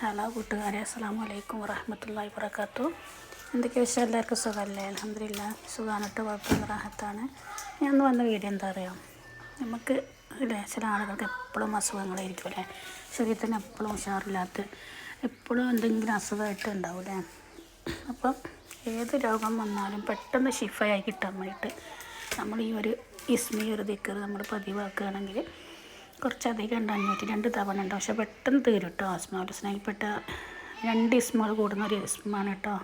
Hello കൂട്ടുകാരെ അസ്സാം വലൈക്കും വറഹമത്തല്ലാ വർക്കാത്തു എന്തൊക്കെ വിഷയം എല്ലാവർക്കും സുഖമല്ലേ? അലഹമില്ല സുഖമാണിട്ട് കുഴപ്പമില്ല റാഹത്താണ്. ഞാൻ ഒന്ന് വന്ന വീഡിയോ എന്താ അറിയാം? നമുക്ക് അല്ലേ ചില ആളുകൾക്ക് എപ്പോഴും അസുഖങ്ങളായിരിക്കും അല്ലേ? ശരീരത്തിന് എപ്പോഴും ഉഷാറില്ലാത്ത എപ്പോഴും എന്തെങ്കിലും അസുഖമായിട്ട് ഉണ്ടാവില്ലേ അപ്പം ഏത് രോഗം വന്നാലും പെട്ടെന്ന് ഷിഫയായി കിട്ടാൻ വേണ്ടിയിട്ട് നമ്മൾ ഈ ഒരു ഇസ്മി ഒരു ദിക്കർ നമ്മൾ പതിവാക്കുകയാണെങ്കിൽ കുറച്ചധികം ഉണ്ട് അഞ്ഞൂറ്റി രണ്ട് തവണ ഉണ്ട്. പക്ഷെ പെട്ടെന്ന് തീരും കേട്ടോ അസ്മാൽ സ്നേഹിൽപ്പെട്ട രണ്ട് ഇസ്മോൾ കൂടുന്ന ഒരു ഇസ്മാണ് കേട്ടോ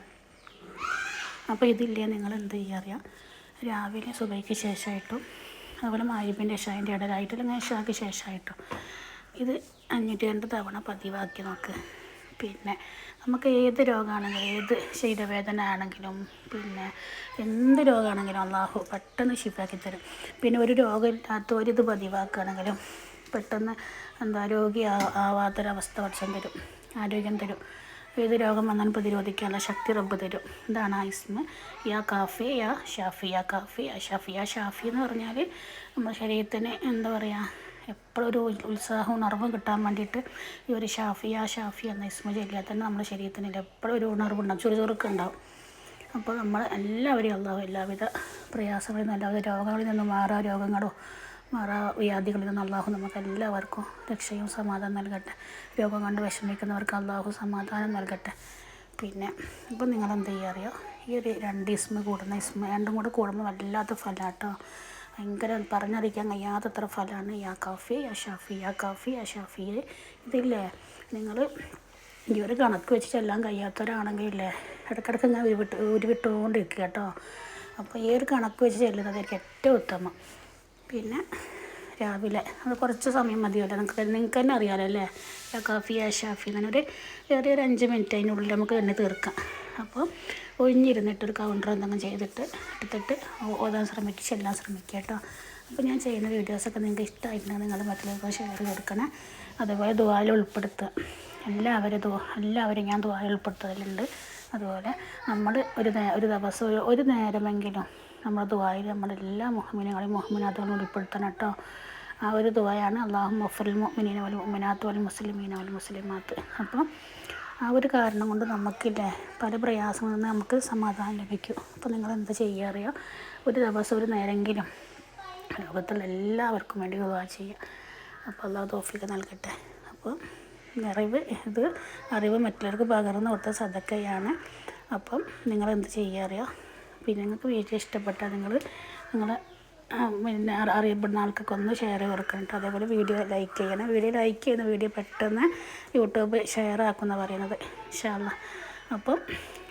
അപ്പോൾ ഇതില്ലേ നിങ്ങൾ എന്ത് ചെയ്യുക അറിയാം? രാവിലെ സുബൈക്ക് ശേഷമായിട്ടും അതുപോലെ മാരിബിന്റെ ഷാന്റെ ഇടയിലായിട്ടും അല്ലെങ്കിൽ ഷാക്ക് ശേഷമായിട്ടും. ഇത് അഞ്ഞൂറ്റി രണ്ട് തവണ പതിവാക്കി നോക്ക്. പിന്നെ നമുക്ക് ഏത് രോഗമാണെങ്കിലും ഏത് ശരീരവേദന ആണെങ്കിലും പിന്നെ എന്ത് രോഗമാണെങ്കിലും അള്ളാഹു പെട്ടെന്ന് ശിഫാക്കി തരും. പിന്നെ ഒരു രോഗമില്ലാത്തവരിത് പതിവാക്കുകയാണെങ്കിലും പെട്ടെന്ന് എന്താ രോഗി ആവാത്തൊരവസ്ഥ പഠിച്ചം തരും. ആരോഗ്യം തരും. ഏത് രോഗം വന്നാൽ പ്രതിരോധിക്കാനുള്ള ശക്തി റബ്ബ് തരും. ഇതാണ് ആ യാ കാഫി യാ ഷാഫി. യാ കാഫി യാ ഷാഫി. യാ ഷാഫി എന്ന് പറഞ്ഞാൽ നമ്മുടെ ശരീരത്തിന് എന്താ പറയുക എപ്പോഴും ഒരു ഉത്സാഹവും ഉണർവും കിട്ടാൻ വേണ്ടിയിട്ട് ഈ ഒരു ഷാഫി യാ ഷാഫി എന്ന ഇസ്മ ചൊല്ലിയാൽ തന്നെ നമ്മുടെ ശരീരത്തിന് എപ്പോഴും ഒരു ഉണർവുണ്ടാവും ചുറുചുറുക്ക് ഉണ്ടാവും അപ്പോൾ നമ്മൾ എല്ലാവരെയും അള്ളാഹു എല്ലാവിധ പ്രയാസങ്ങളിൽ നിന്നും എല്ലാവിധ രോഗങ്ങളിൽ നിന്നും മാറാ രോഗങ്ങളോ മാറാ വ്യാധികളിൽ നിന്നും അള്ളാഹു നമുക്ക് എല്ലാവർക്കും രക്ഷയും സമാധാനം നൽകട്ടെ. രോഗം കൊണ്ട് വിഷമിക്കുന്നവർക്ക് അള്ളാഹു സമാധാനം നൽകട്ടെ. പിന്നെ ഇപ്പം നിങ്ങൾ എന്ത് ചെയ്യുക ഈ ഒരു രണ്ട് ഇസ്മ കൂടുന്ന ഇസ്മ രണ്ടും കൂടെ കൂടുമ്പോൾ വല്ലാത്ത ഫലാട്ടോ ഭയങ്കര പറഞ്ഞറിയിക്കാൻ കഴിയാത്തത്ര ഫലമാണ് യാ കാഫി യാ ഷാഫി യാ കാഫി യാ ഷാഫി. ഇതില്ലേ? നിങ്ങൾ ഈ ഒരു കണക്ക് വെച്ചിട്ടെല്ലാം കഴിയാത്തവരാണെങ്കിൽ ഇല്ലേ? ഇടയ്ക്കിടയ്ക്ക് ഇങ്ങനെ ഉരുവിട്ട് ഉരുവിട്ടുകൊണ്ടിരിക്കുക കേട്ടോ. അപ്പോൾ ഈ ഒരു കണക്ക് വെച്ച് ചെല്ലുന്നതായിരിക്കും ഏറ്റവും ഉത്തമം. പിന്നെ രാവിലെ അത് കുറച്ച് സമയം മതിയല്ലോ. നമുക്ക് നിങ്ങൾക്ക് തന്നെ അറിയാമല്ലോ അല്ലേ? കാഫി ആ ഷാഫി അങ്ങനെ ഒരു ഏറിയ ഒരു അഞ്ച് മിനിറ്റ് അതിനുള്ളിൽ നമുക്ക് തന്നെ തീർക്കാം. അപ്പോൾ ഒഴിഞ്ഞിരുന്നിട്ട് ഒരു കൗണ്ടർ എന്തെങ്കിലും ചെയ്തിട്ട് എടുത്തിട്ട് ഓതാൻ ശ്രമിക്കുക ചെല്ലാൻ ശ്രമിക്കുക കേട്ടോ. അപ്പോൾ ഞാൻ ചെയ്യുന്ന വീഡിയോസൊക്കെ നിങ്ങൾക്ക് ഇഷ്ടമായിട്ടുണ്ടെങ്കിൽ നിങ്ങൾ മറ്റുള്ളവർക്ക് ഷെയർ കൊടുക്കണേ അതുപോലെ ദുബായിൽ ഉൾപ്പെടുത്തുക. എല്ലാവരും ദു എല്ലാവരും ഞാൻ ദുബായിൽ ഉൾപ്പെടുത്തലുണ്ട്. അതുപോലെ നമ്മൾ ഒരു ഒരു ദിവസം ഒരു നേരമെങ്കിലും നമ്മൾ ദുബായിൽ നമ്മുടെ എല്ലാ മുഹമ്മിനുകളെയും മുഹമ്മിനാഥുകളും ഉൾപ്പെടുത്തണം കേട്ടോ. ആ ഒരു ദുബായാണ് അള്ളാഹു മൊഫറുൽ മുഅ്മിനീന വൽ മുഅ്മിനാത്ത് വൽ മുസ്ലിമീന വൽ മുസ്ലിമാത്ത്. അപ്പം ആ ഒരു കാരണം കൊണ്ട് നമുക്കില്ലേ പല പ്രയാസങ്ങളിൽ നിന്ന് നമുക്ക് സമാധാനം ലഭിക്കും. അപ്പോൾ നിങ്ങൾ എന്താ ചെയ്യുക അറിയാം? ഒരു ദിവസം ഒരു നേരെങ്കിലും ലോകത്തുള്ള എല്ലാവർക്കും വേണ്ടി ദുആ ചെയ്യുക. അപ്പോൾ അള്ളാഹു തോഫിക്ക് നൽകട്ടെ. അപ്പോൾ അറിവ് ഇത് അറിവ് മറ്റുള്ളവർക്ക് പകർന്നു കൊടുത്ത സദക്കയാണ്. അപ്പം നിങ്ങൾ എന്ത് ചെയ്യുക അറിയാം? പിന്നെ നിങ്ങൾക്ക് വീഡിയോ ഇഷ്ടപ്പെട്ടാൽ നിങ്ങൾ നിങ്ങൾ പിന്നെ അറിയപ്പെടുന്ന ആൾക്കൊക്കെ ഒന്ന് ഷെയർ കൊടുക്കണം കേട്ടോ. അതേപോലെ വീഡിയോ ലൈക്ക് ചെയ്യണം. വീഡിയോ ലൈക്ക് ചെയ്യുന്ന വീഡിയോ പെട്ടെന്ന് യൂട്യൂബ് ഷെയർ ആക്കുമെന്ന് പറയുന്നത്. ഇൻഷാല്ല അപ്പം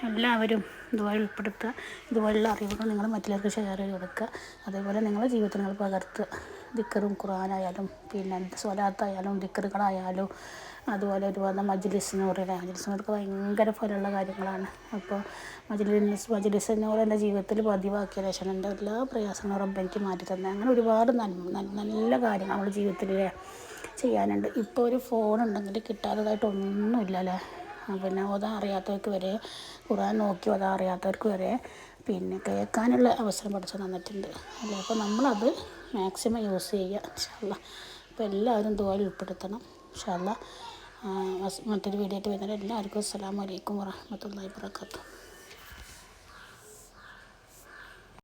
എല്ലാവരും ഇതുപോലെ ഉൾപ്പെടുത്തുക. ഇതുപോലുള്ള അറിവുകൾ നിങ്ങൾ മറ്റുള്ളവർക്ക് ഷെയർ ചെയ്ത് കൊടുക്കുക. അതേപോലെ നിങ്ങളുടെ ജീവിതത്തിൽ നിങ്ങൾ പകർത്തുക. ദിക്കറും ഖുറാനായാലും പിന്നെ സ്വലാത്തായാലും ദിക്കറുകളായാലും അതുപോലെ ഒരുപാട് മജ്ലിസ് നൂറിലെ മജ്ലിസ് മജ്ലിസിനൂർക്ക് ഭയങ്കര ഫലമുള്ള കാര്യങ്ങളാണ്. അപ്പോൾ മജ്ലിസ് മജ്ലിസിനൂർ എന്റെ ജീവിതത്തിൽ പതിവാക്കിയ ശേഷം എന്റെ എല്ലാ പ്രയാസങ്ങളും എനിക്ക് മാറ്റി തന്നെ. അങ്ങനെ ഒരുപാട് നന്മ നല്ല കാര്യങ്ങൾ നമ്മുടെ ജീവിതത്തിൽ ചെയ്യാനുണ്ട്. ഇപ്പോൾ ഒരു ഫോൺ ഉണ്ടെങ്കിൽ കിട്ടാത്തതായിട്ട് അല്ലേ പിന്നെ ഓതാൻ അറിയാത്തവർക്ക് വരെ ഖുറാൻ നോക്കി ഓതാൻ അറിയാത്തവർക്ക് വരെ പിന്നെ കേൾക്കാനുള്ള അവസരം പഠിച്ചു തന്നിട്ടുണ്ട്. അല്ലേ? അപ്പോൾ നമ്മളത് മാക്സിമം യൂസ് ചെയ്യുക ഇൻഷാല്ല അപ്പോൾ എല്ലാവരും ദുബായിൽ ഉൾപ്പെടുത്തണം ഇൻഷാല്ല മറ്റൊരു വീഡിയോ ആയിട്ട് വരുന്നത് എല്ലാവർക്കും അസ്സാം വലൈക്കും വാഹമത്തല്ലാ വാബർക്കാത്തു